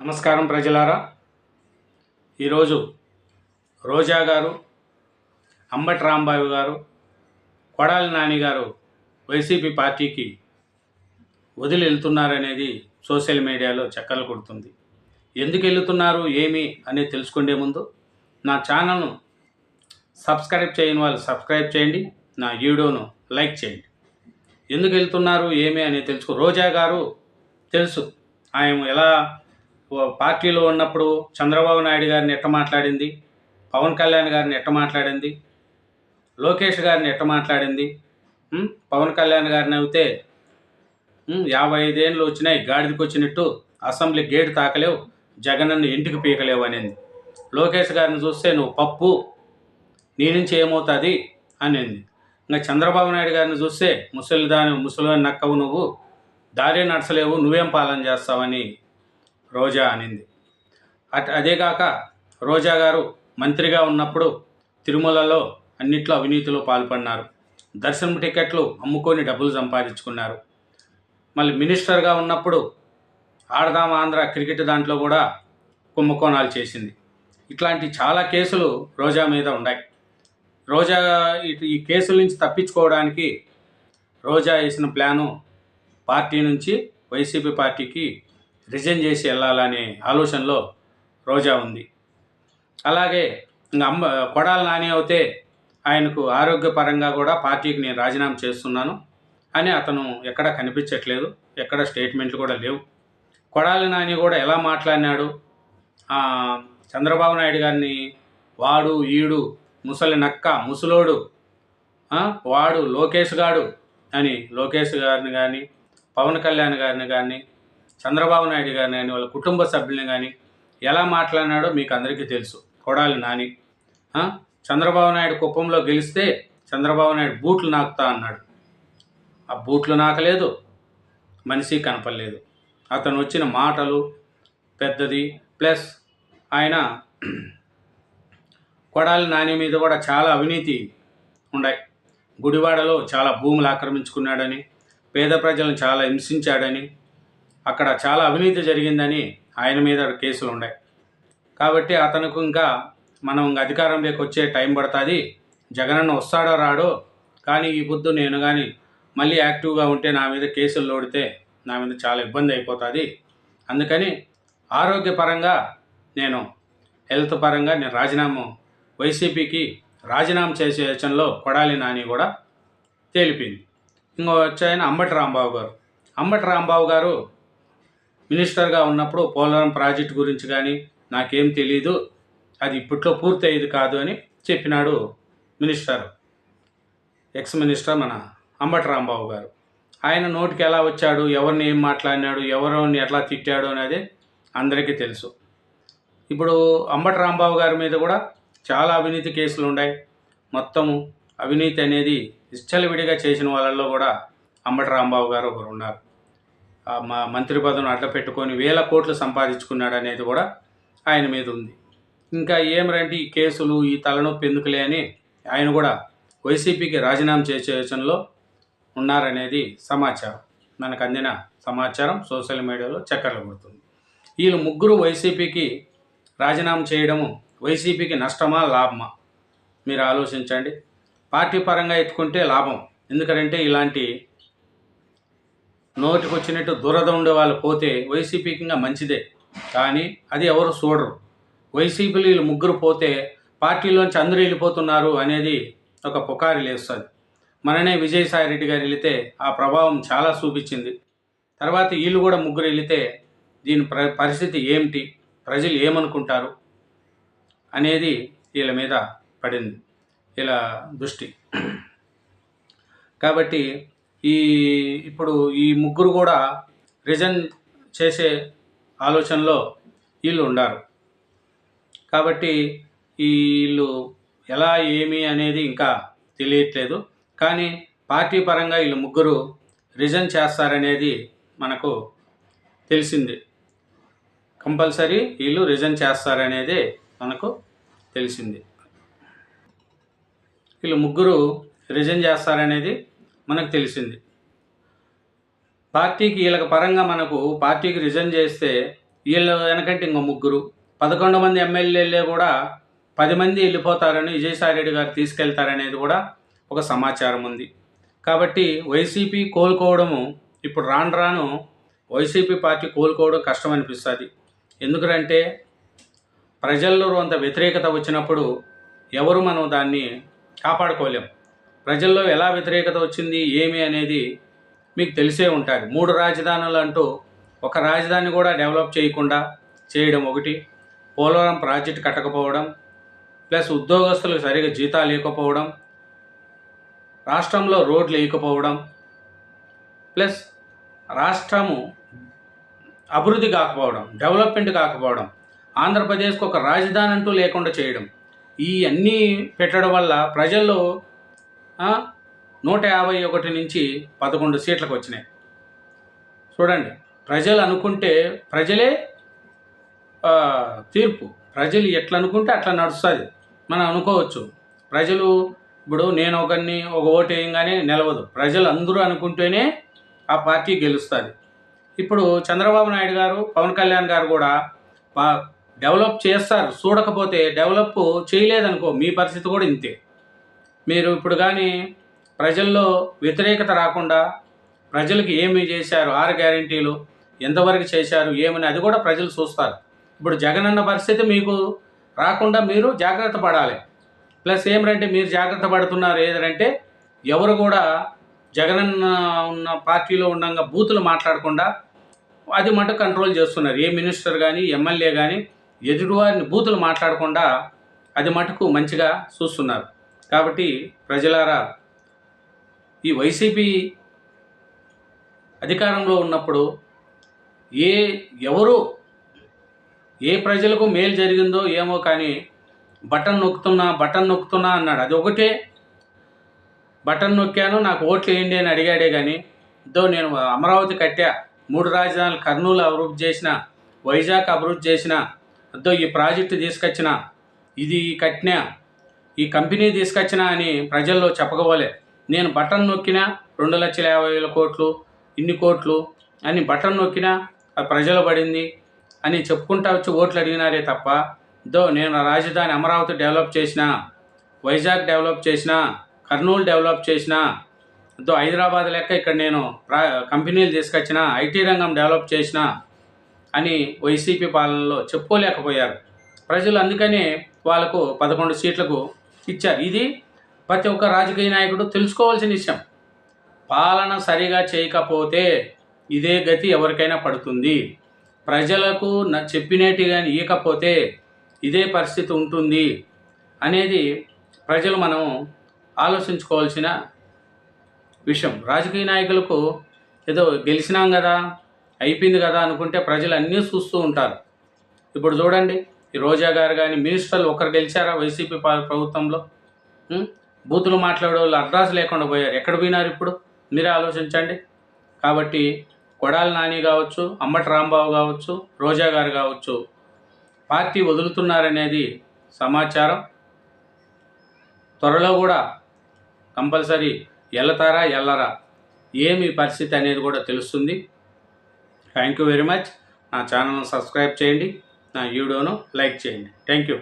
నమస్కారం ప్రజలారా. ఈరోజు రోజా గారు అంబటి రాంబాబు గారు కొడాలి నాని గారు వైసీపీ పార్టీకి వదిలి వెళ్తున్నారనేది సోషల్ మీడియాలో చక్కర్లు కొడుతుంది. ఎందుకు వెళ్తున్నారు ఏమి అనేది తెలుసుకునే ముందు నా ఛానల్ను సబ్స్క్రైబ్ చేయని వాళ్ళు సబ్స్క్రైబ్ చేయండి నా వీడియోను లైక్ చేయండి. ఎందుకు వెళ్తున్నారు ఏమి అనేది తెలుసుకో రోజా గారు తెలుసు. ఆయన ఎలా పార్టీలో ఉన్నప్పుడు చంద్రబాబు నాయుడు గారిని ఎట్ట మాట్లాడింది? పవన్ కళ్యాణ్ గారిని ఎట్ట మాట్లాడింది? లోకేష్ గారిని ఎట్ట మాట్లాడింది? పవన్ కళ్యాణ్ గారిని అయితే యాభై ఐదేళ్ళు వచ్చినాయి గాడిదకి వచ్చినట్టు అసెంబ్లీ గేటు తాకలేవు జగనన్ను ఇంటికి పీకలేవు అనేది. లోకేష్ గారిని చూస్తే నువ్వు పప్పు నీ నుంచి ఏమవుతుంది? అనేది. ఇంకా చంద్రబాబు నాయుడు గారిని చూస్తే ముసలి దాని ముసలి నక్కవు నువ్వు దారే నడచలేవు నువ్వేం పాలన చేస్తావని రోజా అనింది. అట్ అదేగాక రోజా గారు మంత్రిగా ఉన్నప్పుడు తిరుమలలో అన్నిట్లో అవినీతిలో పాల్పడినారు. దర్శనం టికెట్లు అమ్ముకొని డబ్బులు సంపాదించుకున్నారు. మళ్ళీ మినిస్టర్గా ఉన్నప్పుడు ఆడదాం ఆంధ్ర క్రికెట్ దాంట్లో కూడా కుంభకోణాలు చేసింది. ఇట్లాంటి చాలా కేసులు రోజా మీద ఉన్నాయి. రోజా ఈ కేసుల నుంచి తప్పించుకోవడానికి రోజా వేసిన ప్లాను పార్టీ నుంచి వైసీపీ పార్టీకి రిజైన్ చేసి వెళ్ళాలనే ఆలోచనలో రోజా ఉంది. అలాగే ఇంకా అమ్మ కొడాలి నాని అయితే ఆయనకు ఆరోగ్యపరంగా కూడా పార్టీకి నేను రాజీనామా చేస్తున్నాను అని అతను ఎక్కడ కనిపించట్లేదు ఎక్కడ స్టేట్మెంట్లు కూడా లేవు. కొడాలి నాని కూడా ఎలా మాట్లాడినాడు? చంద్రబాబు నాయుడు గారిని వాడు ఈడు ముసలి నక్క ముసలోడు వాడు లోకేష్ గాడు అని లోకేష్ గారిని కానీ పవన్ కళ్యాణ్ గారిని కానీ చంద్రబాబు నాయుడు గారిని కానీ వాళ్ళ కుటుంబ సభ్యుల్ని కానీ ఎలా మాట్లాడినాడో మీకు అందరికీ తెలుసు. కొడాలి నాని. చంద్రబాబు నాయుడు కుప్పంలో గెలిస్తే చంద్రబాబు నాయుడు బూట్లు నాకుతా అన్నాడు. ఆ బూట్లు నాకలేదు మనిషి కనపడలేదు. అతను వచ్చిన మాటలు పెద్దది. ప్లస్ ఆయన కొడాలి నాని మీద కూడా చాలా అవినీతి ఉన్నాయి గుడివాడలో చాలా భూములు ఆక్రమించుకున్నాడని పేద ప్రజలను చాలా హింసించాడని అక్కడ చాలా అవినీతి జరిగిందని ఆయన మీద కేసులు ఉన్నాయి. కాబట్టి అతనికి ఇంకా మనం ఇంకా అధికారంలోకి వచ్చే టైం పడుతుంది. జగనన్న వస్తాడో రాడో కానీ ఈ పొద్దు నేను కానీ మళ్ళీ యాక్టివ్గా ఉంటే నా మీద కేసులు లోడితే నా మీద చాలా ఇబ్బంది అయిపోతుంది. అందుకని ఆరోగ్యపరంగా నేను హెల్త్ పరంగా నేను రాజీనామా వైసీపీకి రాజీనామా చేసే యోచనలో కొడాలి నాని కూడా తేలిపింది ఇంకో వచ్చాయన అంబటి రాంబాబు గారు. అంబటి రాంబాబు గారు మినిస్టర్గా ఉన్నప్పుడు పోలవరం ప్రాజెక్టు గురించి కానీ నాకేం తెలీదు అది ఇప్పట్లో పూర్తి అయ్యేది కాదు అని చెప్పినాడు మినిస్టర్ ఎక్స్ మినిస్టర్ మన అంబటి రాంబాబు గారు. ఆయన నోటికి ఎలా వచ్చాడు ఎవరిని ఏం మాట్లాడినాడు ఎవరిని ఎట్లా తిట్టాడు అనేది అందరికీ తెలుసు. ఇప్పుడు అంబటి రాంబాబు గారి మీద కూడా చాలా అవినీతి కేసులు ఉన్నాయి. మొత్తము అవినీతి అనేది విడిగా చేసిన వాళ్ళల్లో కూడా అంబటి రాంబాబు గారు ఒకరు ఉన్నారు. మా మంత్రి పదవిని అడ్డ పెట్టుకొని వేల కోట్లు సంపాదించుకున్నాడు అనేది కూడా ఆయన మీద ఉంది. ఇంకా ఏమరంటే ఈ కేసులు ఈ తలనొప్పి ఎందుకులే అని ఆయన కూడా వైసీపీకి రాజీనామా చేసే యోచనలో ఉన్నారనేది సమాచారం. మనకు అందిన సమాచారం సోషల్ మీడియాలో చక్కర్లు కొడుతుంది. వీళ్ళు ముగ్గురు వైసీపీకి రాజీనామా చేయడము వైసీపీకి నష్టమా లాభమా? మీరు ఆలోచించండి. పార్టీ పరంగా ఎత్తుకుంటే లాభం. ఎందుకంటే ఇలాంటి నోటికి వచ్చినట్టు దురద ఉండే వాళ్ళు పోతే వైసీపీకి ఇంకా మంచిదే. కానీ అది ఎవరు చూడరు. వైసీపీలు వీళ్ళు ముగ్గురు పోతే పార్టీలోంచి అందరూ వెళ్ళిపోతున్నారు అనేది ఒక పుకారి లేస్తుంది. మననే విజయసాయి రెడ్డి గారు వెళితే ఆ ప్రభావం చాలా చూపించింది. తర్వాత వీళ్ళు కూడా ముగ్గురు వెళితే దీని ప్ర పరిస్థితి ఏమిటి? ప్రజలు ఏమనుకుంటారు? అనేది వీళ్ళ మీద పడింది. ఇలా దృష్టి. కాబట్టి ఈ ఇప్పుడు ఈ ముగ్గురు కూడా రిజన్ చేసే ఆలోచనలో వీళ్ళు ఉండారు. కాబట్టి ఈ వీళ్ళు ఎలా ఏమి అనేది ఇంకా తెలియట్లేదు. కానీ పార్టీ పరంగా వీళ్ళు ముగ్గురు రిజన్ చేస్తారనేది మనకు తెలిసింది. కంపల్సరీ వీళ్ళు రిజన్ చేస్తారనేది మనకు తెలిసింది. వీళ్ళు ముగ్గురు రిజన్ చేస్తారనేది మనకు తెలిసింది. పార్టీకి వీళ్ళకి పరంగా మనకు పార్టీకి రిజైన్ చేస్తే వీళ్ళ వెనకంటే ఇంకో ముగ్గురు పదకొండు మంది ఎమ్మెల్యేలే కూడా పది మంది వెళ్ళిపోతారని విజయసాయి రెడ్డి గారు తీసుకెళ్తారనేది కూడా ఒక సమాచారం ఉంది. కాబట్టి వైసీపీ కోలుకోవడము ఇప్పుడు రాను రాను వైసీపీ పార్టీ కోలుకోవడం కష్టం అనిపిస్తుంది. ఎందుకంటే ప్రజల్లో అంత వ్యతిరేకత వచ్చినప్పుడు ఎవరు మనం దాన్ని కాపాడుకోలేం. ప్రజల్లో ఎలా వ్యతిరేకత వచ్చింది ఏమి అనేది మీకు తెలిసే ఉంటుంది మూడు రాజధానులు అంటూ ఒక రాజధాని కూడా డెవలప్ చేయకుండా చేయడం ఒకటి. పోలవరం ప్రాజెక్ట్ కట్టకపోవడం ప్లస్ ఉద్యోగస్తులకు సరిగా జీతాలు లేకపోవడం రాష్ట్రంలో రోడ్లు లేకపోవడం ప్లస్ రాష్ట్రము అభివృద్ధి కాకపోవడం డెవలప్మెంట్ కాకపోవడం ఆంధ్రప్రదేశ్కు ఒక రాజధాని అంటూ లేకుండా చేయడం. ఈ అన్నీ పెట్టడం వల్ల ప్రజల్లో నూట యాభై ఒకటి నుంచి పదకొండు సీట్లకు వచ్చినాయి. చూడండి ప్రజలు అనుకుంటే ప్రజలే తీర్పు. ప్రజలు ఎట్లా అనుకుంటే అట్లా నడుస్తుంది. మనం అనుకోవచ్చు. ప్రజలు ఇప్పుడు నేను ఒకరిని ఒక ఓటు వేయంగానే నిలవదు. ప్రజలు అందరూ అనుకుంటేనే ఆ పార్టీ గెలుస్తుంది. ఇప్పుడు చంద్రబాబు నాయుడు గారు పవన్ కళ్యాణ్ గారు కూడా డెవలప్ చేస్తారు. చూడకపోతే డెవలప్ చేయలేదనుకో మీ పరిస్థితి కూడా ఇంతే. మీరు ఇప్పుడు కానీ ప్రజల్లో వ్యతిరేకత రాకుండా ప్రజలకు ఏమి చేశారు ఆరు గ్యారంటీలు ఎంతవరకు చేశారు ఏమని అది కూడా ప్రజలు చూస్తారు. ఇప్పుడు జగనన్న పరిస్థితి మీకు రాకుండా మీరు జాగ్రత్త పడాలి. ప్లస్ ఏమిటంటే మీరు జాగ్రత్త పడుతున్నారు ఏదంటే ఎవరు కూడా జగనన్న ఉన్న పార్టీలో ఉండగా బూతులు మాట్లాడకుండా అది మటు కంట్రోల్ చేస్తున్నారు. ఏ మినిస్టర్ కానీ ఎమ్మెల్యే కానీ ఎదుటివారిని బూతులు మాట్లాడకుండా అది మటుకు మంచిగా చూస్తున్నారు. కాబట్టి ప్రజలారా ఈ వైసీపీ అధికారంలో ఉన్నప్పుడు ఏ ఎవరు ఏ ప్రజలకు మేలు జరిగిందో ఏమో కానీ బటన్ నొక్కుతున్నా బటన్ నొక్కుతున్నా అన్నాడు. అది ఒకటే. బటన్ నొక్కాను నాకు ఓట్లు వేయండి అని అడిగాడే కానీ ఇదో నేను అమరావతి కట్టా మూడు రాజధానులు కర్నూలు అభివృద్ధి చేసిన వైజాగ్ అభివృద్ధి చేసిన అద్దో ఈ ప్రాజెక్టు తీసుకొచ్చిన ఇది కట్టినా ఈ కంపెనీ తీసుకొచ్చినా అని ప్రజల్లో చెప్పకపోలే. నేను బటన్ నొక్కినా రెండు లక్షల యాభై వేల కోట్లు ఇన్ని కోట్లు అని బటన్ నొక్కినా అది ప్రజలు పడింది అని చెప్పుకుంటా వచ్చి ఓట్లు అడిగినారే తప్ప దో నేను రాజధాని అమరావతి డెవలప్ చేసిన వైజాగ్ డెవలప్ చేసిన కర్నూలు డెవలప్ చేసిన దో హైదరాబాద్ లెక్క ఇక్కడ నేను ప్రా కంపెనీలు తీసుకొచ్చిన ఐటీ రంగం డెవలప్ చేసిన అని వైసీపీ పాలనలో చెప్పుకోలేకపోయారు. ప్రజలు అందుకనే వాళ్ళకు పదకొండు సీట్లకు ఇచ్చారు. ఇది ప్రతి ఒక్క రాజకీయ నాయకుడు తెలుసుకోవాల్సిన విషయం. పాలన సరిగా చేయకపోతే ఇదే గతి ఎవరికైనా పడుతుంది. ప్రజలకు న చెప్పినట్టు కానీ ఇవ్వకపోతే ఇదే పరిస్థితి ఉంటుంది అనేది ప్రజలు మనం ఆలోచించుకోవాల్సిన విషయం. రాజకీయ నాయకులకు ఏదో గెలిచినాం కదా అయిపోయింది కదా అనుకుంటే ప్రజలు అన్నీ చూస్తూ ఉంటారు. ఇప్పుడు చూడండి. ఈ రోజా గారు కానీ మినిస్టర్లు ఒకరు గెలిచారా వైసీపీ ప్రభుత్వంలో? బూతులు మాట్లాడే వాళ్ళు అడ్రస్ లేకుండా పోయారు. ఎక్కడ పోయినారు ఇప్పుడు? మీరే ఆలోచించండి. కాబట్టి కొడాలి నాని కావచ్చు అమ్మటి రాంబాబు కావచ్చు రోజా గారు కావచ్చు పార్టీ వదులుతున్నారనేది సమాచారం. త్వరలో కూడా కంపల్సరీ ఎల్లతారా ఎల్లరా? ఏమి పరిస్థితి అనేది కూడా తెలుస్తుంది. Thank you very much. నా ఛానల్ను సబ్స్క్రైబ్ చేయండి. నా వీడియోను లైక్ చేయండి. Thank you.